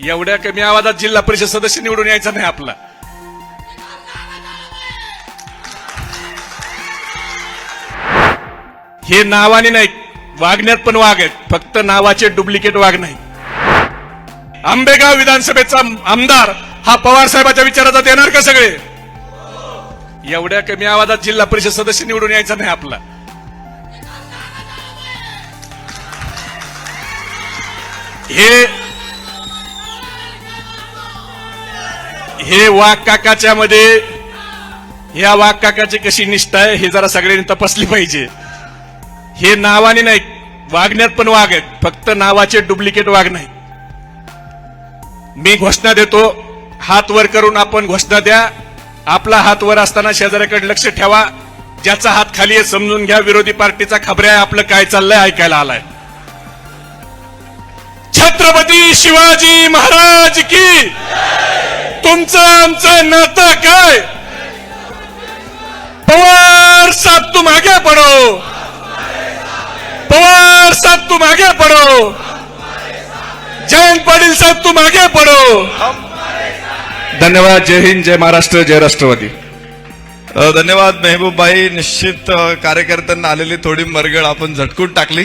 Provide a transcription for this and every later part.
एवढ्या कमी आवाजात जिल्हा परिषद सदस्य निवडून यायचा नाही आपला. हे नावाने नाही वागण्यात पण वाघ आहेत. फक्त नावाचे डुप्लिकेट वाघ नाही. आंबेगाव विधानसभेचा आमदार हा पवार साहेबाच्या विचाराचा देणार का सगळे? एवढ्या कमी आवाजात जिल्हा परिषद सदस्य निवडून यायचा नाही आपला. हे हे वाघ काकाच्या मध्ये या वाघ काकाची कशी निष्ठा आहे हे जरा सगळ्यांनी तपासली पाहिजे. हे नावाने नाही वागण्यात पण वाघ आहेत फक्त नावाचे डुप्लिकेट वाघ नाही. मी घोषणा देतो हात वर करून आपण घोषणा द्या आपला हात वर असताना शेजाऱ्याकडे लक्ष ठेवा ज्याचा हात खाली आहे समजून घ्या विरोधी पार्टीचा खबऱ्या आहे आपलं काय चाललंय ऐकायला आलाय. छत्रपती शिवाजी महाराज की. तुमचं आमचं नातं काय? पवार साहब तुम आगे पढ़ो पवार साहब तुम आगे पढ़ो जयंत पाटील साहब तुम आगे पढ़ो धन्यवाद जय हिंद जय महाराष्ट्र जय राष्ट्रवादी. धन्यवाद मेहबूब भाई निश्चित कार्यकर्त्यांना आलेली थोडी मरगळ आपण झटकून टाकली.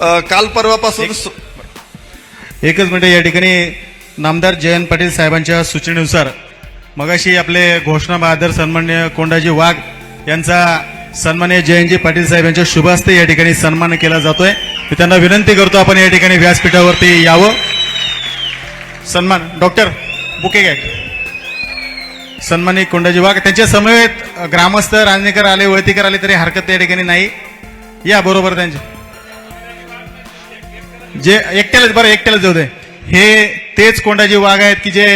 काल परवापासून एकच मिनिट या ठिकाणी नामदार जयंत पाटील साहेबांच्या सूचनेनुसार मगाशी आपले घोषणा बहादर सन्मान्य कोंडाजी वाघ यांचा सन्मान्य जयंतजी पाटील साहेब यांच्या शुभ हस्ते या ठिकाणी सन्मान केला जातोय. मी त्यांना विनंती करतो आपण या ठिकाणी व्यासपीठावरती यावं. सन्मान डॉक्टर बुके घ्या सन्मानित कोंडाजी वाघ त्यांच्या समवेत ग्रामस्थ रांजणेकर आले वळतीकर आले तरी हरकत या ठिकाणी नाही. या बरोबर त्यांचे. जे एकट्यालाच बरं एकट्यालाच जाऊ दे. हे तेच कोंडाजी वाघ आहेत की जे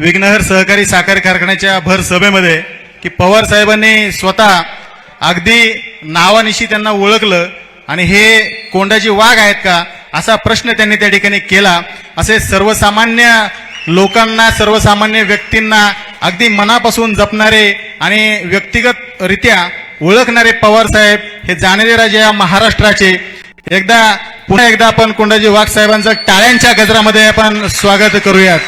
विघ्नहर सहकारी साखर कारखान्याच्या भर सभेमध्ये की पवार साहेबांनी स्वतः अगदी नावानिशी त्यांना ओळखलं आणि हे कोंडाजी वाघ आहेत का असा प्रश्न त्यांनी त्या ठिकाणी केला. असे सर्वसामान्य लोकांना सर्वसामान्य व्यक्तींना अगदी मनापासून जपणारे आणि व्यक्तिगतरित्या ओळखणारे पवार साहेब हे जाणेरे राजे या महाराष्ट्राचे एकदा पुन्हा एकदा आपण कोंडाजी वाघ साहेबांचं टाळ्यांच्या गजरामध्ये आपण स्वागत करूयात.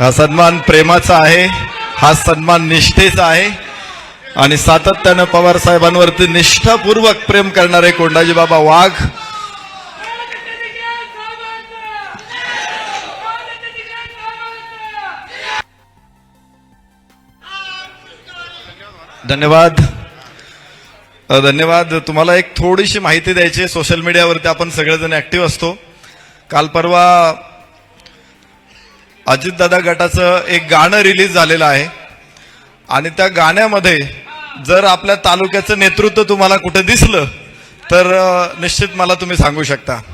हा सन्मान प्रेमाचा आहे हा सन्मान निष्ठेचा आहे आणि सातत्यानं पवार साहेबांवरती निष्ठापूर्वक प्रेम करणारे कोंडाजी बाबा वाघ धन्यवाद. धन्यवाद. तुम्हाला एक थोडीशी माहिती द्यायची आहे. सोशल मीडियावरती आपण सगळेजण ऍक्टिव्ह असतो. काल परवा अजितदादा गटाचं एक गाणं रिलीज झालेलं आहे. आणि त्या गाण्यामध्ये जर आपल्या तालुक्याचं नेतृत्व तुम्हाला कुठे दिसलं तर निश्चित मला तुम्ही सांगू शकता.